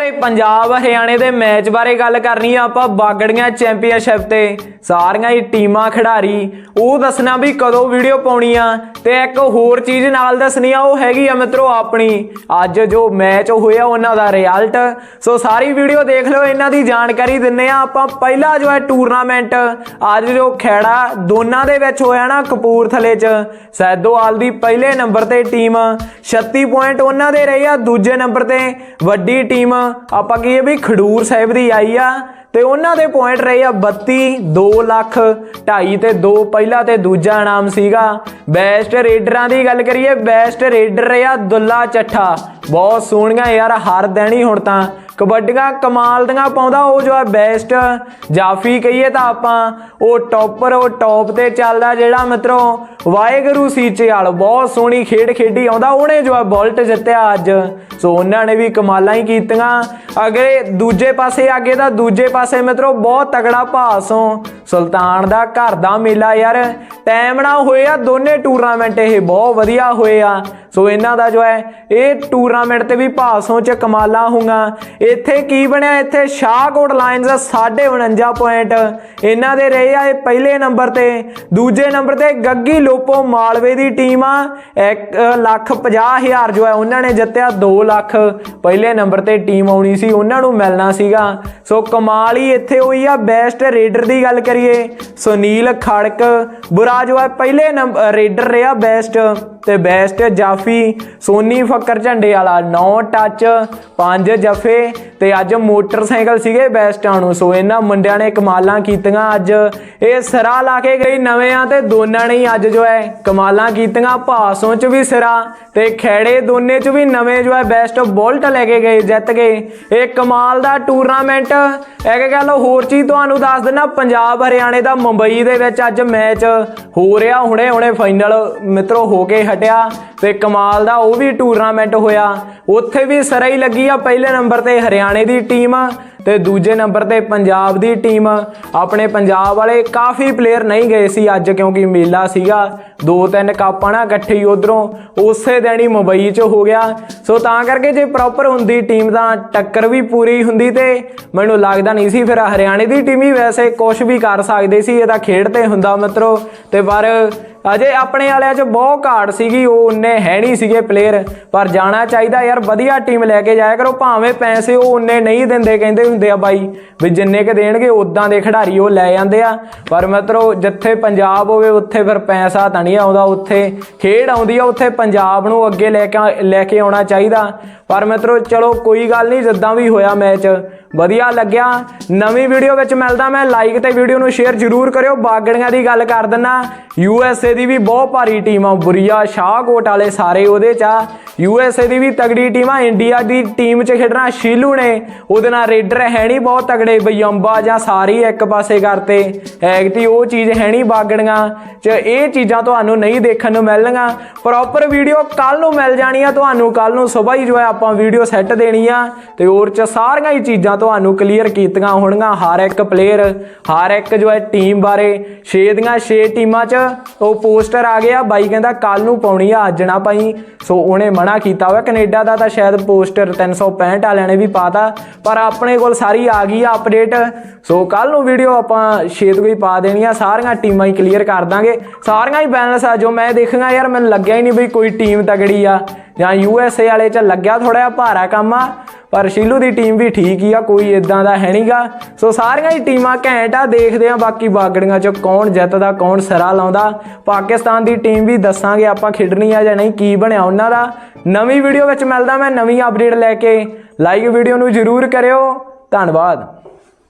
ਤੇ ਪੰਜਾਬ ਹਰਿਆਣੇ ਦੇ ਮੈਚ ਬਾਰੇ ਗੱਲ ਕਰਨੀ ਆ ਆਪਾਂ ਬਾਗੜੀਆਂ ਚੈਂਪੀਅਨਸ਼ਿਪ ਤੇ। ਸਾਰੀਆਂ ਹੀ ਟੀਮਾਂ ਖਿਡਾਰੀ, ਉਹ ਦੱਸਣਾ ਵੀ ਕਦੋਂ ਵੀਡੀਓ ਪਾਉਣੀ ਆ ਤੇ ਇੱਕ ਹੋਰ ਚੀਜ਼ ਨਾਲ ਦੱਸਣੀ ਆ, ਉਹ ਹੈਗੀ ਆ ਮਿੱਤਰੋ ਆਪਣੀ। ਅੱਜ ਜੋ ਮੈਚ ਹੋਇਆ ਉਹਨਾਂ ਦਾ ਰਿਜ਼ਲਟ ਸੋ ਸਾਰੀ ਵੀਡੀਓ ਦੇਖ ਲਓ, ਇਹਨਾਂ ਦੀ ਜਾਣਕਾਰੀ ਦਿੰਨੇ ਆ ਆਪਾਂ। ਪਹਿਲਾ ਜੋ ਹੈ ਟੂਰਨਾਮੈਂਟ ਅੱਜ ਜੋ ਖੇੜਾ ਦੋਨਾਂ ਦੇ ਵਿੱਚ ਹੋਇਆ ਨਾ ਕਪੂਰਥਲੇ 'ਚ। ਸੈਦੋਵਾਲ ਦੀ ਪਹਿਲੇ ਨੰਬਰ ਤੇ ਟੀਮ 36 ਪੁਆਇੰਟ ਉਹਨਾਂ ਦੇ ਰਹੇ ਆ। ਦੂਜੇ ਨੰਬਰ ਤੇ ਵੱਡੀ ਟੀਮ ਆਪਾਂ ਕਹੀਏ ਵੀ ਖਡੂਰ ਸਾਹਿਬ ਦੀ ਆਈ ਆ। ਤੇ ਉਹਨਾਂ ਦੇ ਪੁਆਇੰਟ ਰਹੇ ਆ 32 2 ਲੱਖ 2.5 ਤੇ 2 ਪਹਿਲਾ ਤੇ ਦੂਜਾ ਨਾਮ ਸੀਗਾ। ਬੈਸਟ ਰੇਡਰਾਂ ਦੀ ਗੱਲ ਕਰੀਏ ਬੈਸਟ ਰੇਡਰ ਰਿਹਾ ਦੁੱਲਾ ਚੱਠਾ। ਬਹੁਤ ਸੋਹਣੀਆਂ ਯਾਰ, ਹਰ ਦਿਨ ਹੁਣ ਤਾਂ। ਕਬੱਡੀਆਂ ਕਮਾਲ ਦੀਆਂ ਪਾਉਂਦਾ ਉਹ ਜੋ ਹੈ ਬੈਸਟ ਜਾਫੀ ਕਹੀਏ ਤਾਂ ਆਪਾਂ, ਉਹ ਟੌਪਰ ਉਹ ਟੌਪ ਤੇ ਚੱਲਦਾ ਜਿਹੜਾ ਮਿੱਤਰੋ, ਵਾਹਿਗੁਰੂ ਸੀਚੇ ਵਾਲ। ਬਹੁਤ ਸੋਹਣੀ ਖੇਡ ਖੇਡੀ ਆਉਂਦਾ, ਉਹਨੇ ਜੋ ਹੈ ਬੁਲਟ ਜਿੱਤਿਆ ਅੱਜ। ਸੋ ਉਹਨਾਂ ਨੇ ਵੀ ਕਮਾਲਾਂ ਹੀ ਕੀਤੀਆਂ। ਅਗਲੇ ਦੂਜੇ ਪਾਸੇ, ਅੱਗੇ ਤਾਂ ਦੂਜੇ ਪਾਸੇ ਮਿੱਤਰੋ, ਬਹੁਤ ਤਗੜਾ ਭਾਸੋਂ ਸੁਲਤਾਨ ਦਾ ਘਰ ਦਾ ਮੇਲਾ ਯਾਰ ਟਾਈਮ ਨਾਲ ਹੋਏ ਆ ਦੋਨੇ ਟੂਰਨਾਮੈਂਟ ਇਹ ਬਹੁਤ ਵਧੀਆ ਹੋਏ ਆ। ਸੋ ਇਹਨਾਂ ਦਾ ਜੋ ਹੈ, ਇਹ ਟੂਰਨਾਮੈਂਟ ਤੇ ਵੀ ਭਾਸੋਂ ਚ ਕਮਾਲਾ ਹੋਊਗਾ। ਇੱਥੇ ਕੀ ਬਣਿਆ? ਇੱਥੇ ਸ਼ਾਹਕੋਟ ਲਾਇਨਸ 49 ਪੁਆਇੰਟ ਇਹਨਾਂ ਦੇ ਰਹੇ ਆ ਇਹ ਪਹਿਲੇ ਨੰਬਰ ਤੇ। ਦੂਜੇ ਨੰਬਰ ਤੇ ਗੱਗੀ ਲੋਪੋ ਮਾਲਵੇ ਦੀ ਟੀਮ ਆ। 1 ਲੱਖ 50 ਹਜ਼ਾਰ ਜੋ ਹੈ, ਉਹਨਾਂ ਨੇ ਜਿੱਤਿਆ 2 ਲੱਖ। ਪਹਿਲੇ ਨੰਬਰ ਤੇ ਟੀਮ ਆਉਣੀ ਸੀ, ਉਹਨਾਂ ਨੂੰ ਮਿਲਣਾ ਸੀਗਾ। ਸੋ ਕਮਾਲ ਹੀ ਇੱਥੇ ਹੋਈ ਆ ਬੈਸਟ ਰੇਡਰ ਦੀ ਗੱਲ ਕਰੀਏ। ਸੁਨੀਲ ਖੜਕ, ਬੁਰਾ ਜੋ ਹੈ, ਪਹਿਲੇ ਨੰਬਰ ਰੇਡਰ ਰਿਹਾ ਬੈਸਟ ਤੇ ਬੈਸਟ ਜਾਫੀ, ਸੋਨੀ ਫੱਕਰ ਝੰਡੇ ਵਾਲਾ 9 ਟੱਚ 5 ਜਫੇ ਤੇ ਅੱਜ ਮੋਟਰਸਾਈਕਲ ਸੀਗੇ ਬੈਸਟਾਂ ਨੂੰ ਸੋ ਇਹਨਾਂ ਮੁੰਡਿਆਂ ਨੇ ਕਮਾਲਾਂ ਕੀਤੀਆਂ। ਅੱਜ ਇਹ ਸਿਰਾ ਲਾ ਕੇ ਗਈ ਨਵੇਂ ਆ ਤੇ ਦੋਨਾਂ ਨੇ ਹੀ ਅੱਜ ਜੋ ਹੈ ਕਮਾਲਾਂ ਕੀਤੀਆਂ। ਭਾਸੋਂ ਚ ਵੀ ਸਿਰਾ ਤੇ ਖੇੜੇ ਦੋਨੇ ਚ ਵੀ ਨਵੇਂ ਜੋ ਹੈ ਬੈਸਟ ਬੋਲਟ ਲੈ ਕੇ ਗਏ ਜਿੱਤ ਗਏ ਇਹ ਕਮਾਲ ਦਾ ਟੂਰਨਾਮੈਂਟ। ਇੱਕ ਗੱਲ ਹੋਰ ਚੀਜ਼ ਤੁਹਾਨੂੰ ਦੱਸ ਦਿੰਦਾ, ਪੰਜਾਬ ਹਰਿਆਣੇ ਦਾ ਮੁੰਬਈ ਦੇ ਵਿੱਚ ਅੱਜ ਮੈਚ ਹੋ ਰਿਹਾ। ਹੁਣੇ ਹੁਣੇ ਫਾਈਨਲ ਮਿੱਤਰੋ ਹੋ ਕੇ ਹਟਿਆ ਤੇ ਕਮਾਲ ਦਾ ਉਹ ਵੀ ਟੂਰਨਾਮੈਂਟ ਹੋਇਆ। ਉੱਥੇ ਵੀ ਸਿਰਾ ਹੀ ਲੱਗੀ ਆ ਪਹਿਲੇ ਨੰਬਰ ਤੇ ਹਰਿਆਣਾ ਦੀ ਟੀਮ ਤੇ ਦੂਜੇ ਨੰਬਰ ਤੇ ਪੰਜਾਬ ਦੀ ਟੀਮ ਆਪਣੇ ਪੰਜਾਬ ਵਾਲੇ ਕਾਫੀ ਪਲੇਅਰ ਨਹੀਂ ਗਏ ਸੀ ਅੱਜ ਕਿਉਂਕਿ ਮੇਲਾ ਸੀਗਾ। ਦੋ ਤਿੰਨ ਕਾਪਾਂ ਨਾ ਇਕੱਠੇ ਹੀ ਉਧਰੋਂ। ਉਸੇ ਦਿਨ ਹੀ ਮੁੰਬਈ 'ਚ ਹੋ ਗਿਆ। ਸੋ ਤਾਂ ਕਰਕੇ ਜੇ ਪ੍ਰੋਪਰ ਹੁੰਦੀ ਟੀਮ ਤਾਂ ਟੱਕਰ ਵੀ ਪੂਰੀ ਹੁੰਦੀ ਤੇ ਮੈਨੂੰ ਲੱਗਦਾ ਨਹੀਂ ਸੀ। ਫਿਰ ਹਰਿਆਣੇ ਦੀ ਟੀਮ ਹੀ ਵੈਸੇ ਕੁਝ ਵੀ ਕਰ ਸਕਦੇ ਸੀ। ਇਹ ਤਾਂ ਖੇਡ ਤੇ ਹੁੰਦਾ ਮਿੱਤਰੋ। ਤੇ ਪਰ ਅਜੇ ਆਪਣੇ ਵਾਲਿਆਂ 'ਚ ਬਹੁਤ ਘਾਟ ਸੀਗੀ, ਉਹ ਉਹਨੇ ਹੈ ਨਹੀਂ ਸੀਗੇ ਪਲੇਅਰ ਪਰ ਜਾਣਾ ਚਾਹੀਦਾ ਯਾਰ, ਵਧੀਆ ਟੀਮ ਲੈ ਕੇ ਜਾਇਆ ਕਰੋ, ਭਾਵੇਂ ਪੈਸੇ ਉਹ ਉਹਨੇ ਨਹੀਂ ਦਿੰਦੇ, ਕਹਿੰਦੇ ਹੁੰਦੇ ਆ ਬਾਈ, ਵੀ ਜਿੰਨੇ ਕ ਦੇਣਗੇ ਉਦਾਂ ਦੇ ਖਿਡਾਰੀ ਉਹ ਲੈ ਜਾਂਦੇ ਆ। ਪਰ ਮਿੱਤਰੋ, ਜਿੱਥੇ ਪੰਜਾਬ ਹੋਵੇ, ਉੱਥੇ ਫਿਰ ਪੈਸਾ ਤਾਂ ਨਹੀਂ ਆਉਂਦਾ, ਉੱਥੇ ਖੇਡ ਆਉਂਦੀ ਆ, ਉੱਥੇ ਪੰਜਾਬ ਨੂੰ ਅੱਗੇ ਲੈ ਕੇ ਲੈ ਕੇ ਆਉਣਾ ਚਾਹੀਦਾ। ਪਰ ਮਿੱਤਰੋ, ਚਲੋ ਕੋਈ ਗੱਲ ਨਹੀਂ, ਜਿੱਦਾਂ ਵੀ ਹੋਇਆ ਮੈਚ ਵਧੀਆ ਲੱਗਿਆ। ਨਵੀਂ ਵੀਡੀਓ ਵਿੱਚ ਮਿਲਦਾ ਮੈਂ ਲਾਈਕ ਤੇ ਵੀਡੀਓ ਨੂੰ ਸ਼ੇਅਰ ਜ਼ਰੂਰ ਕਰਿਓ। ਬਾਗੜੀਆਂ ਦੀ ਗੱਲ ਕਰ ਦਿੰਨਾ ਯੂ ਐਸ ਏ ਦੀ ਵੀ ਬਹੁਤ ਭਾਰੀ ਟੀਮ ਆ ਬੁਰੀਆ, ਸ਼ਾਹਕੋਟ ਵਾਲੇ ਸਾਰੇ ਉਹਦੇ ਚ ਆ। ਯੂ ਐਸ ਏ ਦੀ ਵੀ ਤਗੜੀ ਟੀਮ ਆ ਇੰਡੀਆ ਦੀ ਟੀਮ 'ਚ ਖੇਡਣਾ ਸ਼ੀਲੂ ਨੇ। ਉਹਦੇ ਨਾਲ ਰੇਡਰ ਹੈ ਨਹੀਂ ਬਹੁਤ ਤਗੜੇ ਬਯੰਬਾ ਜਾਂ ਸਾਰੀ ਇੱਕ ਪਾਸੇ ਕਰਤੇ। ਐਗਤੀ ਉਹ ਚੀਜ਼ ਹੈ ਨਹੀਂ ਬਾਗੜੀਆਂ 'ਚ। ਇਹ ਚੀਜ਼ਾਂ ਤੁਹਾਨੂੰ ਨਹੀਂ ਦੇਖਣ ਨੂੰ ਮਿਲਣਗੀਆਂ। ਪ੍ਰੋਪਰ ਵੀਡੀਓ ਕੱਲ ਨੂੰ ਮਿਲ ਜਾਣੀ ਆ ਤੁਹਾਨੂੰ ਕੱਲ ਨੂੰ ਸਵੇਰ ਹੀ ਜੋ ਹੈ ਆਪਾਂ ਵੀਡੀਓ ਸੈੱਟ ਦੇਣੀ ਆ ਤੇ ਹੋਰ 'ਚ ਸਾਰੀਆਂ ਹੀ ਚੀਜ਼ਾਂ ਤੁਹਾਨੂੰ ਕਲੀਅਰ ਕੀਤੀਆਂ ਹੋਣਗੀਆਂ। ਹਰ ਇੱਕ ਪਲੇਅਰ ਹਰ ਇੱਕ ਜੋ ਹੈ ਟੀਮ ਬਾਰੇ। 6 ਦੀਆਂ 6 ਟੀਮਾਂ 'ਚ ਉਹ ਪੋਸਟਰ ਆ ਗਿਆ। ਬਾਈ ਕਹਿੰਦਾ ਕੱਲ ਨੂੰ ਪਾਉਣੀ ਆ ਅੱਜ ਨਾ ਪਾਈ ਸੋ ਉਹਨੇ ਮਨਾ ਕੀਤਾ ਹੋਇਆ ਕੈਨੇਡਾ ਦਾ ਤਾਂ ਸ਼ਾਇਦ ਪੋਸਟਰ 365 ਵਾਲਿਆਂ ਨੇ ਵੀ ਪਾਤਾ, ਪਰ ਆਪਣੇ ਕੋਲ ਸਾਰੀ ਆ ਗਈ ਆ ਅਪਡੇਟ ਸੋ ਕੱਲ ਨੂੰ ਵੀਡੀਓ ਆਪਾਂ ਛੇ ਤੋਂ ਹੀ ਪਾ ਦੇਣੀ ਆ। ਸਾਰੀਆਂ ਟੀਮਾਂ ਹੀ ਕਲੀਅਰ ਕਰ ਦਾਂਗੇ। ਸਾਰੀਆਂ ਹੀ ਬੈਲੈਂਸ ਆ ਜੋ ਮੈਂ ਦੇਖਾਂਗਾ ਯਾਰ ਮੈਨੂੰ ਲੱਗਿਆ ਹੀ ਨਹੀਂ ਬਈ ਕੋਈ ਟੀਮ ਤਗੜੀ ਆ। ਜਾਂ ਯੂ ਐਸ ਏ ਵਾਲੇ ਚ ਲੱਗਿਆ ਥੋੜਾ ਜਿਹਾ ਭਾਰਾ ਕੰਮ ਆ, ਪਰ ਸ਼ੀਲੂ ਦੀ ਟੀਮ ਵੀ ਠੀਕ ਹੀ ਆ, ਕੋਈ ਇਦਾਂ ਦਾ ਹੈ ਨਹੀਂਗਾ ਸੋ ਸਾਰੀਆਂ ਹੀ ਟੀਮਾਂ ਘੈਂਟ ਆ, ਦੇਖਦੇ ਆ ਬਾਕੀ ਬਾਗੜੀਆਂ ਚ ਕੌਣ ਜਿੱਤਦਾ, ਕੌਣ ਸਰਾ ਲਾਉਂਦਾ। ਪਾਕਿਸਤਾਨ ਦੀ ਟੀਮ ਵੀ ਦੱਸਾਂਗੇ ਆਪਾਂ ਖੇਡਣੀ ਆ ਜਾਂ ਨਹੀਂ, ਕੀ ਬਣਿਆ ਉਹਨਾਂ ਦਾ। ਨਵੀਂ ਵੀਡੀਓ ਵਿੱਚ ਮਿਲਦਾ ਮੈਂ, ਨਵੀਂ ਅਪਡੇਟ ਲੈ ਕੇ। ਲਾਈਕ ਵੀਡੀਓ ਨੂੰ ਜਰੂਰ ਕਰਿਓ। ਧੰਨਵਾਦ।